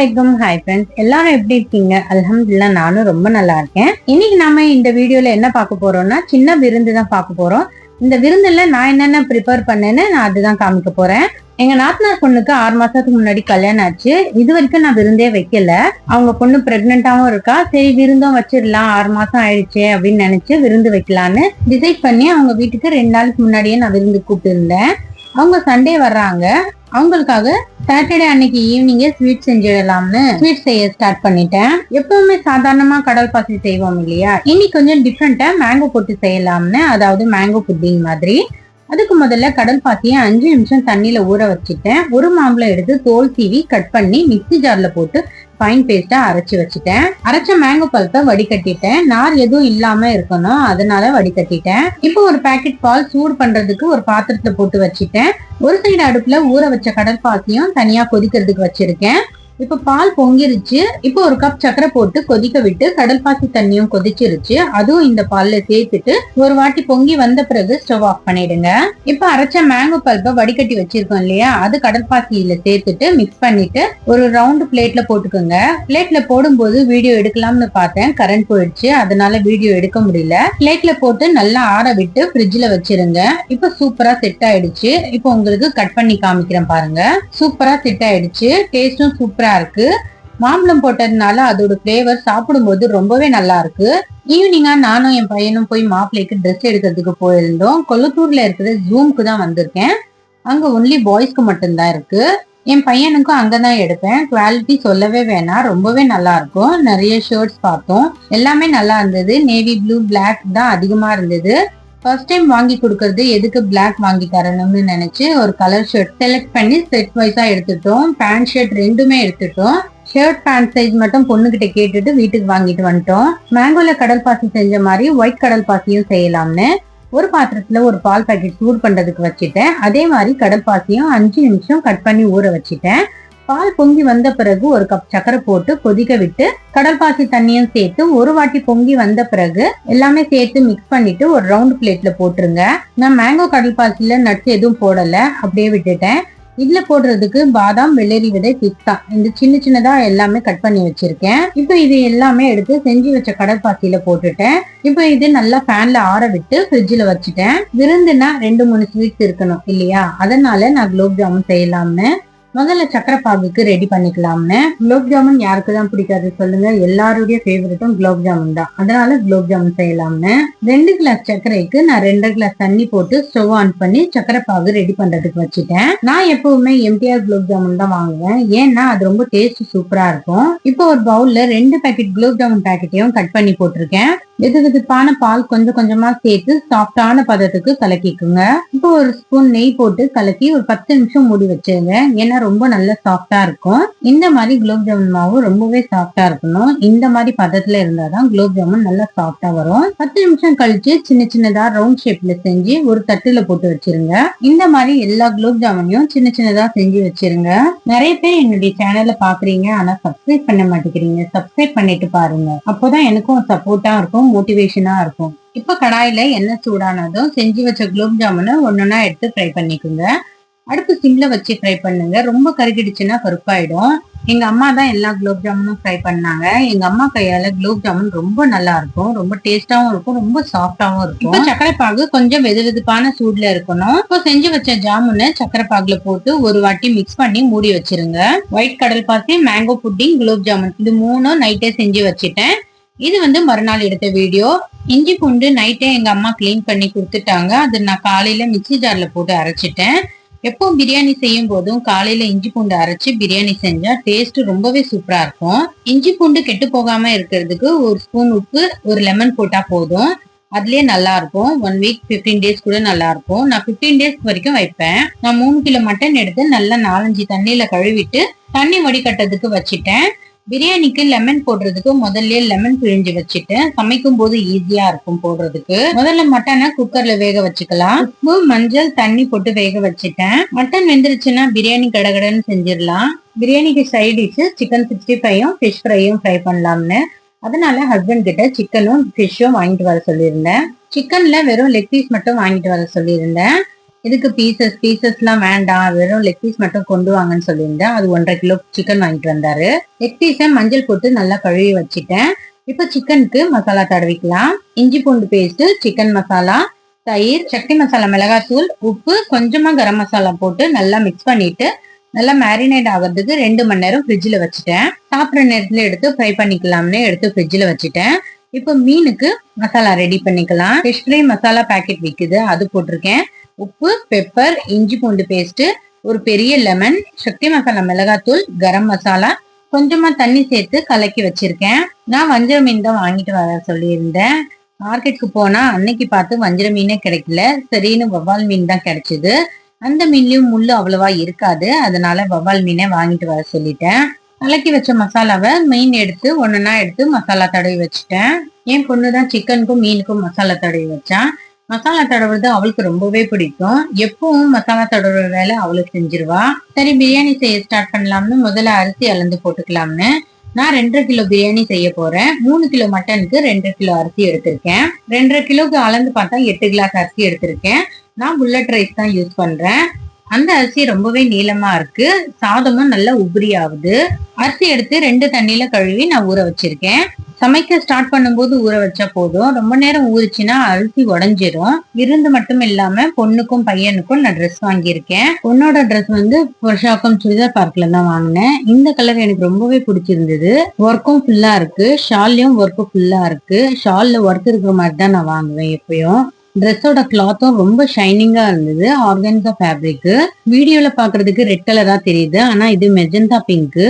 வலைக்கும் hi friends எல்லாரும் எப்படி இருக்கீங்க? அல்ஹம்துலில்லாஹ் நானும் ரொம்ப நல்லா இருக்கேன். இன்னைக்கு நாம இந்த வீடியோல என்ன பார்க்க போறோம்னா சின்ன விருந்து தான் பார்க்க போறோம். இந்த விருந்துல நான் என்னென்ன ப்ரிப்பேர் பண்ணேன்னு நான் அதுதான் காமிக்க போறேன். எங்க நாத்தனார் பொண்ணுக்கு ஆறு மாசத்துக்கு முன்னாடி கல்யாணம் ஆச்சு. இது வரைக்கும் நான் விருந்தே வைக்கல. அவங்க பொண்ணு பிரெக்னென்டாவும் இருக்கா. சரி விருந்தும் வச்சிடலாம். ஆறு மாசம் ஆயிடுச்சு அப்படின்னு நினைச்சு விருந்து வைக்கலான்னு டிசைட் பண்ணி அவங்க வீட்டுக்கு ரெண்டு நாளுக்கு முன்னாடியே நான் விருந்து கூப்பிட்டு இருந்தேன். அவங்க சண்டே வர்றாங்க. அவங்களுக்காக சாட்டர்டே அன்னைக்கு ஈவினிங்கே ஸ்வீட் செஞ்சிடலாம்னு ஸ்வீட் செய்ய ஸ்டார்ட் பண்ணிட்டேன். எப்பவுமே சாதாரணமா கடல் பாசி செய்வோம் இல்லையா? இன்னைக்கு கொஞ்சம் டிஃப்ரெண்டா மேங்கோ போட்டு செய்யலாம்னு அதாவது மேங்கோ புட்டிங் மாதிரி. அதுக்கு முதல்ல கடல் பாசியை அஞ்சு நிமிஷம் தண்ணியில ஊற வச்சுட்டேன். ஒரு மாம்பழம் எடுத்து தோல் சீவி கட் பண்ணி மிக்ஸி ஜார்ல போட்டு ஃபைன் பேஸ்டா அரைச்சு வச்சுட்டேன். அரைச்ச மேங்கோ பழத்தை வடிகட்டிட்டேன். நார் எதுவும் இல்லாம இருக்கணும். அதனால வடிகட்டிட்டேன். இப்போ ஒரு பாக்கெட் பால் சூடு பண்றதுக்கு ஒரு பாத்திரத்தை போட்டு வச்சுட்டேன். ஒரு சைடு அடுப்புல ஊற வச்ச கடல் பாசியும் தனியா கொதிக்கிறதுக்கு வச்சிருக்கேன். இப்ப பால் பொங்கிருச்சு. இப்போ ஒரு கப் சக்கரை போட்டு கொதிக்க விட்டு கடல் பாசி தண்ணியும் கொதிச்சிருச்சு. அதுவும் இந்த பால்ல சேர்த்துட்டு ஒரு வாட்டி பொங்கி வந்த பிறகு ஸ்டவ் ஆஃப் பண்ணிடுங்க. இப்ப அரைச்ச மேங்கோ பல்பை வடிகட்டி வச்சிருக்கோம் இல்லையா? அது கடல் பாசியில சேர்த்துட்டு மிக்ஸ் பண்ணிட்டு ஒரு ரவுண்ட் பிளேட்ல போட்டுக்கோங்க. பிளேட்ல போடும்போது வீடியோ எடுக்கலாம்னு பார்த்தேன். கரண்ட் போயிடுச்சு. அதனால வீடியோ எடுக்க முடியல. பிளேட்ல போட்டு நல்லா ஆற விட்டு ஃப்ரிட்ஜ்ல வச்சிருங்க. இப்ப சூப்பரா செட் ஆயிடுச்சு. இப்போ உங்களுக்கு கட் பண்ணி காமிக்கிறேன் பாருங்க. சூப்பரா செட் ஆயிடுச்சு. டேஸ்டும் சூப்பரா இருக்கு. மாம்பழம் போட்டதுனால அதோட ஃப்ளேவர் சாப்பிடும்போது ரொம்பவே நல்லா இருக்கு. ஈவினிங்கா நானும் என் பையனும் போய் மாப்பிள்ளைக்கு ட்ரெஸ் எடுக்கிறதுக்கு போயிருந்தோம். கொளத்தூர்ல இருக்கிற ஜூம்க்கு தான் வந்திருக்கேன். அங்க ஒன்லி பாய்ஸ்க்கு மட்டும்தான் இருக்கு. என் பையனுக்கும் அங்கதான் எடுப்பேன். குவாலிட்டி சொல்லவே வேணாம். ரொம்பவே நல்லா இருக்கும். நிறைய ஷர்ட்ஸ் பார்த்தோம். எல்லாமே நல்லா இருந்தது. நேவி ப்ளூ பிளாக் தான் அதிகமா இருந்தது. ஃபர்ஸ்ட் டைம் வாங்கி கொடுக்கறது எதுக்கு பிளாக் வாங்கி தரணும்னு நினைச்சு ஒரு கலர் ஷர்ட் செலக்ட் பண்ணி செட் வைஸா எடுத்துட்டோம். பேண்ட் ஷர்ட் ரெண்டுமே எடுத்துட்டோம். ஷர்ட் பேண்ட் சைஸ் மட்டும் பொண்ணுகிட்ட கேட்டுட்டு வீட்டுக்கு வாங்கிட்டு வந்துட்டோம். மேங்கோல கடல் பாசி செஞ்ச மாதிரி ஒயிட் கடல் பாசியும் செய்யலாம்னு ஒரு பாத்திரத்துல ஒரு பால் பாக்கெட் சூடு பண்றதுக்கு வச்சுட்டேன். அதே மாதிரி கடல் பாசியும் அஞ்சு நிமிஷம் கட் பண்ணி ஊற வச்சுட்டேன். பால் பொங்கி வந்த பிறகு ஒரு கப் சக்கரை போட்டு கொதிக்க விட்டு கடல் பாசி தண்ணியும் சேர்த்து ஒரு வாட்டி பொங்கி வந்த பிறகு எல்லாமே சேர்த்து மிக்ஸ் பண்ணிட்டு ஒரு ரவுண்ட் பிளேட்ல போட்டுருங்க. நான் மேங்கோ கடல் பாசில நட்ஸ் எதுவும் போடல அப்படியே விட்டுட்டேன். இதுல போடுறதுக்கு பாதாம் வெள்ளரி விதை பிஸ்தா. இந்த சின்ன சின்னதா எல்லாமே கட் பண்ணி வச்சிருக்கேன். இப்போ இது எல்லாமே எடுத்து செஞ்சு வச்ச கடற்பாசியில போட்டுட்டேன். இப்போ இது நல்லா ஃபேன்ல ஆற விட்டு ஃப்ரிட்ஜில் வச்சுட்டேன். விருந்துனா ரெண்டு மூணு ஸ்வீட்ஸ் இருக்கணும் இல்லையா? அதனால நான் குலோப் ஜாமுன் செய்யலாம்னு முதல்ல சக்கரபாகுக்கு ரெடி பண்ணிக்கலாம்னு. குலோப் ஜாமுன் யாருக்கு தான் பிடிக்காது சொல்லுங்க. எல்லாருடைய ஃபேவரட்டும் குலோப் ஜாமுன் தான். அதனால குலோப் ஜாமுன் செய்யலாம்னு. ரெண்டு கிளாஸ் சர்க்கரைக்கு நான் ரெண்டரை கிளாஸ் தண்ணி போட்டு ஸ்டவ் ஆன் பண்ணி சக்கரபாகு ரெடி பண்றதுக்கு வச்சுட்டேன். நான் எப்பவுமே எம்டிஆர் குலோப் ஜாமுன் தான் வாங்குவேன். ஏன்னா அது ரொம்ப டேஸ்ட் சூப்பரா இருக்கும். இப்போ ஒரு பவுல்ல ரெண்டு பேக்கெட் குலோப் ஜாமுன் பேக்கெட்டையும் கட் பண்ணி போட்டிருக்கேன். வெது வெதுப்பான பால் கொஞ்சம் கொஞ்சமா சேர்த்து சாஃப்டான பதத்துக்கு கலக்கிக்குங்க. இப்போ ஒரு ஸ்பூன் நெய் போட்டு கலக்கி ஒரு பத்து நிமிஷம் மூடி வச்சிருங்க. ஏன்னா ரொம்ப நல்ல சாஃப்டா இருக்கும். இந்த மாதிரி குலோப் ஜாமுன் மாவு ரொம்பவே சாஃப்டா இருக்கணும். இந்த மாதிரி பதத்துல இருந்தாதான் குலோப் ஜாமுன் நல்லா சாஃப்டா வரும். பத்து நிமிஷம் கழிச்சு சின்ன சின்னதா ரவுண்ட் ஷேப்ல செஞ்சு ஒரு தட்டுல போட்டு வச்சிருங்க. இந்த மாதிரி எல்லா குலோப் ஜாமுனையும் சின்ன சின்னதா செஞ்சு வச்சிருங்க. நிறைய பேர் என்னுடைய சேனல்ல பாக்குறீங்க. ஆனா சப்ஸ்கிரைப் பண்ண மாட்டேங்கிறீங்க. சப்ஸ்கிரைப் பண்ணிட்டு பாருங்க. அப்போதான் எனக்கும் சப்போர்ட்டா இருக்கும். மோட்டிவேஷனா இருக்கும். இப்ப கடாயில எண்ணெய் சூடானதும் செஞ்சு வச்ச குலோப் ஜாமுனை ஒன்னொன்னா எடுத்து ஃப்ரை பண்ணிக்கோங்க. அடுப்பு சிம்ல வச்சு ஃப்ரை பண்ணுங்க. ரொம்ப கருகிடுச்சுன்னா கருப்பாயிடும். எங்க அம்மா தான் எல்லா குலோப் ஜாமுனும் ஃப்ரை பண்ணாங்க. எங்க அம்மா கையால குலோப் ஜாமுன் ரொம்ப நல்லா இருக்கும். ரொம்ப டேஸ்டாவும் இருக்கும். ரொம்ப சாஃப்டாவும் இருக்கும். இப்போ சக்கரை பாகு கொஞ்சம் வெது வெதுப்பான சூட்ல இருக்கணும். இப்போ செஞ்சு வச்ச ஜாமுனை சக்கரை பாகுல போட்டு ஒரு வாட்டி மிக்ஸ் பண்ணி மூடி வச்சிருங்க. ஒயிட் கடல் பாசி மேங்கோ புட்டிங் குலோப் ஜாமுன் இது மூணும் நைட்டே செஞ்சு வச்சுட்டேன். இது வந்து மறுநாள் எடுத்த வீடியோ. இஞ்சி பூண்டு நைட்டே எங்க அம்மா க்ளீன் பண்ணி கொடுத்துட்டாங்க. அது நான் காலையில மிக்ஸி ஜார்ல போட்டு அரைச்சிட்டேன். எப்போ பிரியாணி செய்யும் போதும் காலையில இஞ்சி பூண்டு அரைச்சு பிரியாணி செஞ்சா டேஸ்ட் ரொம்பவே சூப்பரா இருக்கும். இஞ்சி பூண்டு கெட்டு போகாம இருக்கிறதுக்கு ஒரு ஸ்பூன் உப்பு ஒரு லெமன் போட்டா போதும். அதுலயே நல்லா இருக்கும். ஒன் வீக் பிப்டீன் டேஸ் கூட நல்லா இருக்கும். நான் பிப்டீன் டேஸ் வரைக்கும் வைப்பேன். நான் மூணு கிலோ மட்டன் எடுத்து நல்லா நாலஞ்சு தண்ணியில கழுவிட்டு தண்ணி வடிகட்டதுக்கு வச்சிட்டேன். பிரியாணிக்கு லெமன் போடுறதுக்கு முதல்ல லெமன் பிழிஞ்சு வச்சுட்டு சமைக்கும் போது ஈஸியா இருக்கும் போடுறதுக்கு. முதல்ல மட்டனை குக்கர்ல வேக வச்சுக்கலாம். உப்பு மஞ்சள் தண்ணி போட்டு வேக வச்சுட்டேன். மட்டன் வெந்துருச்சுன்னா பிரியாணி கடகடன்னு செஞ்சிடலாம். பிரியாணிக்கு சைட் டிஷ் சிக்கன் சிக்ஸ்டி ஃபைவும் ஃபிஷ் ஃப்ரையும் ஃப்ரை பண்ணலாம்னு. அதனால ஹஸ்பண்ட் கிட்ட சிக்கனும் ஃபிஷ்ஷும் வாங்கிட்டு வர சொல்லியிருந்தேன். சிக்கன்ல வெறும் லெக் பீஸ் மட்டும் வாங்கிட்டு வர சொல்லியிருந்தேன். இதுக்கு பீசஸ் பீசஸ்லாம் வேண்டாம். வெறும் லெக் பீஸ் மட்டும் கொண்டு வாங்கன்னு சொல்லியிருந்தேன். அது ஒன்றரை கிலோ சிக்கன் வாங்கிட்டு வந்தாரு. லெக் பீஸை மஞ்சள் போட்டு நல்லா கழுவி வச்சுட்டேன். இப்போ சிக்கனுக்கு மசாலா தடவிக்கலாம். இஞ்சி பூண்டு பேஸ்ட் சிக்கன் மசாலா தயிர் சக்தி மசாலா மிளகாத்தூள் உப்பு கொஞ்சமா கரம் மசாலா போட்டு நல்லா மிக்ஸ் பண்ணிட்டு நல்லா மேரினேட் ஆகிறதுக்கு ரெண்டு மணி நேரம் ஃப்ரிட்ஜில் வச்சுட்டேன். சாப்பிட்ற நேரத்தில் எடுத்து ஃப்ரை பண்ணிக்கலாம்னு எடுத்து ஃப்ரிட்ஜில் வச்சுட்டேன். இப்போ மீனுக்கு மசாலா ரெடி பண்ணிக்கலாம். ஃபிஷ் ஃப்ரை மசாலா பாக்கெட் விற்குது அது போட்டிருக்கேன். உப்பு பெப்பர் இஞ்சி பூண்டு பேஸ்ட் ஒரு பெரிய லெமன் சக்தி மசாலா மிளகாத்தூள் கரம் மசாலா கொஞ்சமா தண்ணி சேர்த்து கலக்கி வச்சிருக்கேன். நான் வஞ்சிர மீன் தான் வாங்கிட்டு வர சொல்லியிருந்தேன். மார்க்கெட்டுக்கு போனா அன்னைக்கு பார்த்து வஞ்சிர மீனே கிடைக்கல. சரின்னு வவ்வால் மீன் தான் கிடைச்சது. அந்த மீன்லயும் முள்ளு அவ்வளவா இருக்காது. அதனால வவ்வால் மீனே வாங்கிட்டு வர சொல்லிட்டேன். கலக்கி வச்ச மசாலாவை மீன் எடுத்து ஒன்னொன்னா எடுத்து மசாலா தடவி வச்சுட்டேன். என் பொண்ணு தான் சிக்கனுக்கும் மீனுக்கும் மசாலா தடவி வச்சான் மசாலா தடவுறது அவளுக்கு ரொம்பவே பிடிக்கும். எப்பவும் மசாலா தடவுற வேலை அவளுக்கு செஞ்சிருவா. சரி பிரியாணி செய்ய ஸ்டார்ட் பண்ணலாம்னு முதல்ல அரிசி அளந்து போட்டுக்கலாம்னு. நான் ரெண்டரை கிலோ பிரியாணி செய்ய போறேன். மூணு கிலோ மட்டனுக்கு ரெண்டரை கிலோ அரிசி எடுத்திருக்கேன். ரெண்டரை கிலோக்கு அளந்து பார்த்தா எட்டு கிளாஸ் அரிசி எடுத்திருக்கேன். நான் புல்லட் ரைஸ் தான் யூஸ் பண்றேன். அந்த அரிசி ரொம்பவே நீளமா இருக்கு. சாதமும் நல்லா உபரி ஆகுது அரிசி எடுத்து ரெண்டு தண்ணியில கழுவி நான் ஊற வச்சிருக்கேன். சமைக்க ஸ்டார்ட் பண்ணும்போது ஊற வச்சா போதும். ரொம்ப நேரம் ஊறிச்சுன்னா அரிசி உடஞ்சிரும். விருந்து மட்டும் இல்லாம பொண்ணுக்கும் பையனுக்கும் நான் ட்ரெஸ் வாங்கியிருக்கேன். பொண்ணோட ட்ரெஸ் வந்து புருஷாக்கம் சுடிதார் பார்க்ல தான் வாங்கினேன். இந்த கலர் எனக்கு ரொம்பவே பிடிச்சிருந்தது. ஒர்க்கும் ஃபுல்லா இருக்கு. ஷால்லையும் ஒர்க்கும் ஃபுல்லா இருக்கு. ஷால்ல ஒர்க் இருக்கிற மாதிரி தான் நான் வாங்குவேன் எப்பயும். ட்ரெஸ்ஸோட கிளாத்தும் ரொம்ப ஷைனிங்கா இருந்தது ஆர்கன்ஸா ஃபேப்ரிக் வீடியோல பாக்குறதுக்கு ரெட் கலரா தெரியுது ஆனா இது மெஜந்தா பிங்க்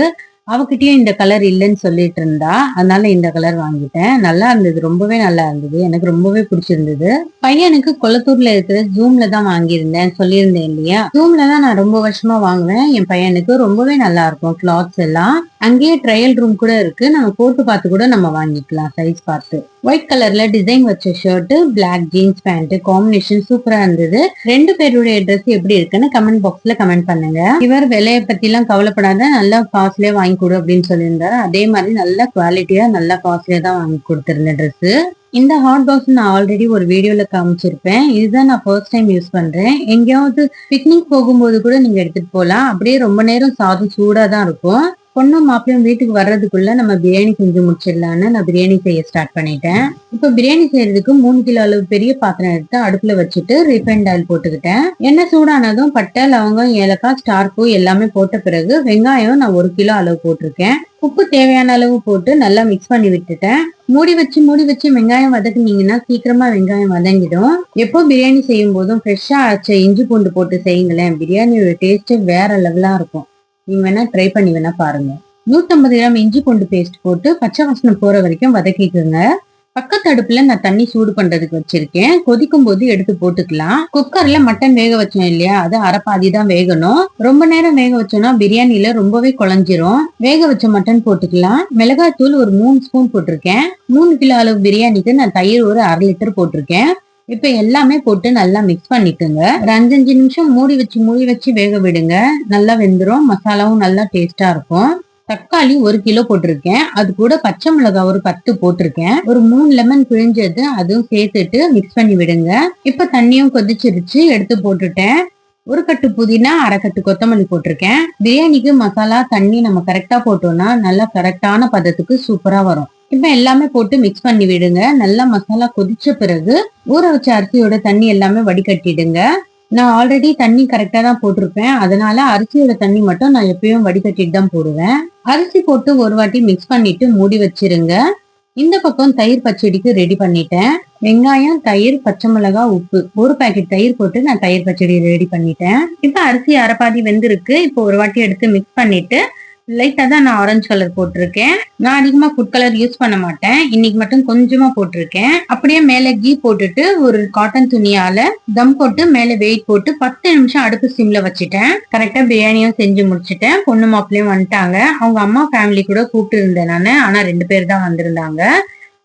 அவகிட்டயும் இந்த கலர் இல்லைன்னு சொல்லிட்டு இருந்தா அதனால இந்த கலர் வாங்கிட்டேன். நல்லா இருந்தது ரொம்பவே நல்லா இருந்தது எனக்கு ரொம்பவே பிடிச்சிருந்தது. பையனுக்கு கொளத்தூர்ல இருக்கிற ஜூம்ல தான் வாங்கியிருந்தேன் சொல்லியிருந்தேன் இல்லையா? ஜூம்ல தான் நான் ரொம்ப வருஷமா வாங்குவேன் என் பையனுக்கு ரொம்பவே நல்லா இருக்கும் கிளாத்ஸ் எல்லாம். அங்கேயே ட்ரையல் ரூம் கூட இருக்கு நம்ம போட்டு பார்த்து கூட நம்ம வாங்கிக்கலாம் சைஸ் பார்த்து. ஒயிட் கலர்ல டிசைன் வச்ச shirt black jeans pant combination சூப்பரா இருந்தது. ரெண்டு பேருடைய ட்ரெஸ் எப்படி இருக்குன்னு கமெண்ட் பாக்ஸ்ல கமெண்ட் பண்ணுங்க. இவர் விலைய பத்தி எல்லாம் கவலைப்படாத நல்லா காஸ்ட்லயே வாங்கி கொடு அப்படின்னு சொல்லியிருந்தாரு. அதே மாதிரி நல்ல குவாலிட்டியா நல்ல காஸ்ட்லயே தான் வாங்கி கொடுத்திருந்தேன் ட்ரெஸ் இந்த ஹாட் பாக்ஸ் நான் ஆல்ரெடி ஒரு வீடியோல காமிச்சிருப்பேன். இதுதான் நான் ஃபர்ஸ்ட் டைம் யூஸ் பண்றேன். எங்கேயாவது பிக்னிக் போகும்போது கூட நீங்க எடுத்துட்டு போகலாம் அப்படியே ரொம்ப நேரம் சாதம் சூடா தான் இருக்கும். பொண்ணும் மாப்பிளையும் வீட்டுக்கு வர்றதுக்குள்ள நம்ம பிரியாணி செஞ்சு முடிச்சிடலான்னு நான் பிரியாணி செய்ய ஸ்டார்ட் பண்ணிட்டேன். இப்போ பிரியாணி செய்யறதுக்கு மூணு கிலோ அளவு பெரிய பாத்திரம் எடுத்து அடுப்புல வச்சுட்டு ரீஃபைண்ட் ஆயில் போட்டுக்கிட்டேன். எண்ணெய் சூடானதும் பட்டை லவங்கம் ஏலக்காய் ஸ்டார் பூ எல்லாமே போட்ட பிறகு வெங்காயம் நான் ஒரு கிலோ அளவு போட்டிருக்கேன். உப்பு தேவையான அளவு போட்டு நல்லா மிக்ஸ் பண்ணி விட்டுட்டேன். மூடி வச்சு மூடி வச்சு வெங்காயம் வதக்குனீங்கன்னா சீக்கிரமா வெங்காயம் வதங்கிடும். எப்போ பிரியாணி செய்யும் போதும் ஃப்ரெஷ்ஷா ஆச்ச இஞ்சி பூண்டு போட்டு செய்யுங்களேன். பிரியாணியோட டேஸ்ட் வேற லெவலா இருக்கும். நீங்க வேணா ட்ரை பண்ணி வேணா பாருங்க. நூத்தம்பது கிராம் இஞ்சி பூண்டு பேஸ்ட் போட்டு பச்சை வாசனை போற வரைக்கும் வதக்கிக்கோங்க. பக்கத்து அடுப்புல நான் தண்ணி சூடு பண்றதுக்கு வச்சிருக்கேன். கொதிக்கும் போது எடுத்து போட்டுக்கலாம். குக்கர்ல மட்டன் வேக வச்சோம் இல்லையா? அது அரைப்பாதி தான் வேகணும். ரொம்ப நேரம் வேக வச்சோம்னா பிரியாணில ரொம்பவே குழஞ்சிரும். வேக வச்ச மட்டன் போட்டுக்கலாம். மிளகாய் தூள் ஒரு மூணு ஸ்பூன் போட்டிருக்கேன். மூணு கிலோ அளவு பிரியாணிக்கு நான் தயிர் ஒரு அரை லிட்டர் போட்டிருக்கேன். இப்ப எல்லாமே போட்டு நல்லா மிக்ஸ் பண்ணிக்கோங்க. ஒரு அஞ்சஞ்சு நிமிஷம் மூடி வச்சு மூடி வச்சு வேக விடுங்க. நல்லா வெந்துரும். மசாலாவும் நல்லா டேஸ்டா இருக்கும். தக்காளி ஒரு கிலோ போட்டிருக்கேன். அது கூட பச்சை மிளகாய் ஒரு பத்து போட்டிருக்கேன். ஒரு மூணு லெமன் பிழிஞ்சது அதுவும் சேர்த்துட்டு மிக்ஸ் பண்ணி விடுங்க. இப்ப தண்ணியும் கொதிச்சிருச்சு. எடுத்து போட்டுட்டேன். ஒரு கட்டு புதினா அரைக்கட்டு கொத்தமல்லி போட்டிருக்கேன். பிரியாணிக்கு மசாலா தண்ணி நம்ம கரெக்டா போட்டோம்னா நல்லா கரெக்டான பதத்துக்கு சூப்பரா வரும். இப்ப எல்லாமே போட்டு மிக்ஸ் பண்ணி விடுங்க. நல்லா மசாலா கொதிச்ச பிறகு ஊற வச்ச அரிசியோட தண்ணி எல்லாமே வடிகட்டிடுங்க. நான் ஆல்ரெடி தண்ணி கரெக்டா தான் போட்டிருப்பேன். அதனால அரிசியோட தண்ணி மட்டும் நான் எப்பயும் வடிகட்டிட்டு தான் போடுவேன். அரிசி போட்டு ஒரு வாட்டி மிக்ஸ் பண்ணிட்டு மூடி வச்சிருங்க. இந்த பக்கம் தயிர் பச்சடிக்கு ரெடி பண்ணிட்டேன். வெங்காயம் தயிர் பச்சை மிளகா உப்பு. ஒரு பாக்கெட் தயிர் போட்டு நான் தயிர் பச்சடி ரெடி பண்ணிட்டேன். இப்ப அரிசி அரைப்பாதி வெந்திருக்கு. இப்போ ஒரு வாட்டி எடுத்து மிக்ஸ் பண்ணிட்டு லைட்டா தான் நான் ஆரஞ்சு கலர் போட்டிருக்கேன். நான் அதிகமா ஃபுட் கலர் யூஸ் பண்ண மாட்டேன். இன்னைக்கு மட்டும் கொஞ்சமா போட்டிருக்கேன். அப்படியே மேல கீ போட்டுட்டு ஒரு காட்டன் துணியால தம் போட்டு மேல வெயிட் போட்டு பத்து நிமிஷம் அடுப்பு சிம்ல வச்சுட்டேன். கரெக்டா பிரியாணியும் செஞ்சு முடிச்சிட்டேன். பொண்ணு மாப்பிளையும் வந்துட்டாங்க. அவங்க அம்மா ஃபேமிலி கூட கூப்பிட்டு இருந்தேன் நானு. ஆனா ரெண்டு பேர் தான் வந்திருந்தாங்க.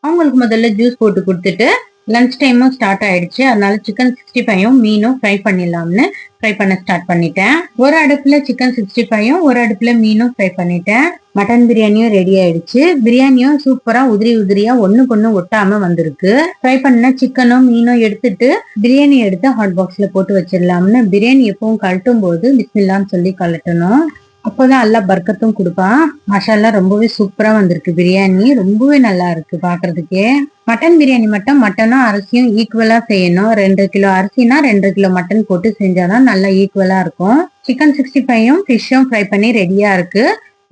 அவங்களுக்கு முதல்ல ஜூஸ் போட்டு கொடுத்துட்டு லஞ்ச் டைமும் ஸ்டார்ட் ஆயிடுச்சு. அதனால சிக்கன் சிக்ஸ்டி ஃபைவும் மீனும் ஃப்ரை பண்ணிடலாம்னு ஃப்ரை பண்ண ஸ்டார்ட் பண்ணிட்டேன். ஒரு அடுப்புல சிக்கன் சிக்ஸ்டி ஃபைவும் ஒரு அடுப்புல மீனும் ஃப்ரை பண்ணிட்டேன். மட்டன் பிரியாணியும் ரெடி ஆயிடுச்சு. பிரியாணியும் சூப்பரா உதிரி உதிரியா ஒண்ணுக்கு ஒண்ணு ஒட்டாம வந்திருக்கு. ஃப்ரை பண்ண சிக்கனும் மீனும் எடுத்துட்டு பிரியாணி எடுத்து ஹாட் பாக்ஸ்ல போட்டு வச்சிடலாம்னு. பிரியாணி எப்பவும் கழட்டும் போது பிஸ்மில்லான்னு சொல்லி கழட்டணும். அப்போதான் எல்லா பர்க்கத்தும் கொடுப்பான். மசாலா ரொம்பவே சூப்பரா வந்திருக்கு. பிரியாணி ரொம்பவே நல்லா இருக்கு பாக்குறதுக்கே. மட்டன் பிரியாணி மட்டும் மட்டனும் அரிசியும் ஈக்குவலா செய்யணும். ரெண்டு கிலோ அரிசினா ரெண்டு கிலோ மட்டன் போட்டு செஞ்சாதான் நல்லா ஈக்குவலா இருக்கும். சிக்கன் சிக்ஸ்டி ஃபைவும் ஃபிஷ்ஷும் ஃப்ரை பண்ணி ரெடியா இருக்கு.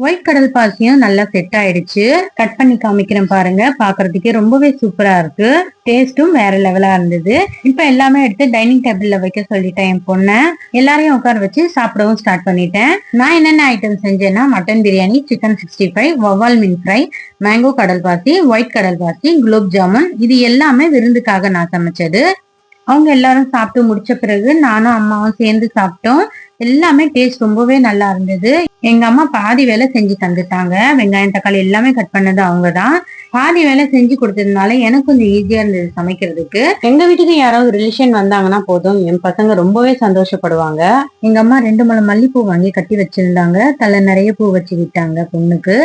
ஒயிட் கடல் பாசியும் நல்லா செட் ஆயிடுச்சு. கட் பண்ணி காமிக்கிறேன் பாருங்க. பாக்குறதுக்கே ரொம்பவே சூப்பரா இருக்கு. டேஸ்டும் வேற லெவலா இருந்தது. இப்ப எல்லாமே எடுத்து டைனிங் டேபிள்ல வைக்க சொல்லிட்டேன் என் பொண்ணை. எல்லாரையும் உட்கார வச்சு சாப்பிடவும் ஸ்டார்ட் பண்ணிட்டேன். நான் என்னென்ன item செஞ்சேன்னா mutton biryani chicken sixty five வவ்வால் மீன் ஃப்ரை மேங்கோ கடல் பாசி ஒயிட் கடல் பாசி குலோப் ஜாமுன் இது எல்லாமே விருந்துக்காக நான் சமைச்சது. அவங்க எல்லாரும் சாப்பிட்டு முடிச்ச பிறகு நானும் அம்மாவும் சேர்ந்து சாப்பிட்டோம். எல்லாமே டேஸ்ட் ரொம்பவே நல்லா இருந்தது. எங்க அம்மா பாதி வேலை செஞ்சு தந்துட்டாங்க. வெங்காயம் தக்காளி எல்லாமே கட் பண்ணது அவங்க தான் பாதி வேலை செஞ்சு கொடுத்ததுனால எனக்கு கொஞ்சம் ஈஸியா இருந்தது சமைக்கிறதுக்கு. எங்க வீட்டுக்கு யாராவது ரிலேஷன் வந்தாங்கன்னா போதும். என் பசங்க ரொம்பவே சந்தோஷப்படுவாங்க. எங்க அம்மா ரெண்டு முளை மல்லிப்பூ வாங்கி கட்டி வச்சிருந்தாங்க. தலை நிறைய பூ வச்சு விட்டாங்க பொண்ணுக்கு.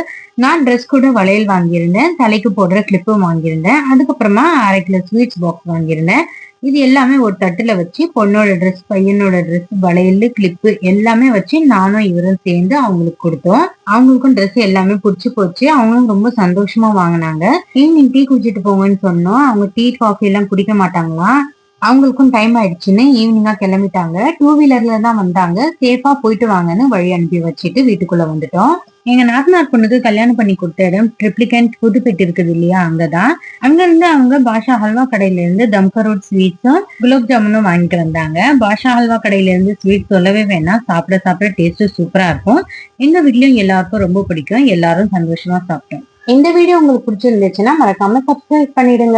நான் ட்ரெஸ் கூட வளையல் வாங்கியிருந்தேன். தலைக்கு போடுற கிளிப்பும் வாங்கியிருந்தேன். அதுக்கப்புறமா அரை கிலோ ஸ்வீட்ஸ் பாக்ஸ் வாங்கியிருந்தேன். இது எல்லாமே ஒரு தட்டுல வச்சு பொண்ணோட ட்ரெஸ் பையனோட ட்ரெஸ் வளையல் கிளிப்பு எல்லாமே வச்சு நானும் இவரும் சேர்ந்து அவங்களுக்கு கொடுத்தோம். அவங்களுக்கும் ட்ரெஸ் எல்லாமே பிடிச்சி போச்சு. அவங்களும் ரொம்ப சந்தோஷமா வாங்கினாங்க. ஈவினிங் டீ குடிச்சிட்டு போங்கன்னு சொன்னோம். அவங்க டீ காஃபி எல்லாம் குடிக்க மாட்டாங்களாம் அவங்களுக்கும் டைம் ஆயிடுச்சுன்னு ஈவினிங்கா கிளம்பிட்டாங்க. டூ வீலர்ல தான் வந்தாங்க. சேஃபா போயிட்டு வாங்கன்னு வழி அனுப்பி வச்சுட்டு வீட்டுக்குள்ள வந்துட்டோம். எங்க நாத்தனார் பொண்ணுக்கு கல்யாணம் பண்ணி கொடுத்த இடம் ட்ரிப்ளிகன்ட் புதுப்பேட்டு இருக்குது இல்லையா? அங்கதான். அங்க இருந்து அவங்க பாஷா ஹல்வா கடையில இருந்து தம்கரோட் ஸ்வீட்ஸும் குலோப் ஜாமுனும் வாங்கிட்டு வந்தாங்க. பாஷா ஹல்வா கடையில இருந்து ஸ்வீட் சொல்லவே வேணாம். சாப்பிட சாப்பிட டேஸ்ட் சூப்பரா இருக்கும். எங்க வீட்லயும் எல்லாருக்கும் ரொம்ப பிடிக்கும். எல்லாரும் சந்தோஷமா சாப்பிட்டோம். இந்த வீடியோ உங்களுக்கு பிடிச்சிருந்துச்சுன்னா மறக்காம சப்ஸ்கிரைப் பண்ணிடுங்க.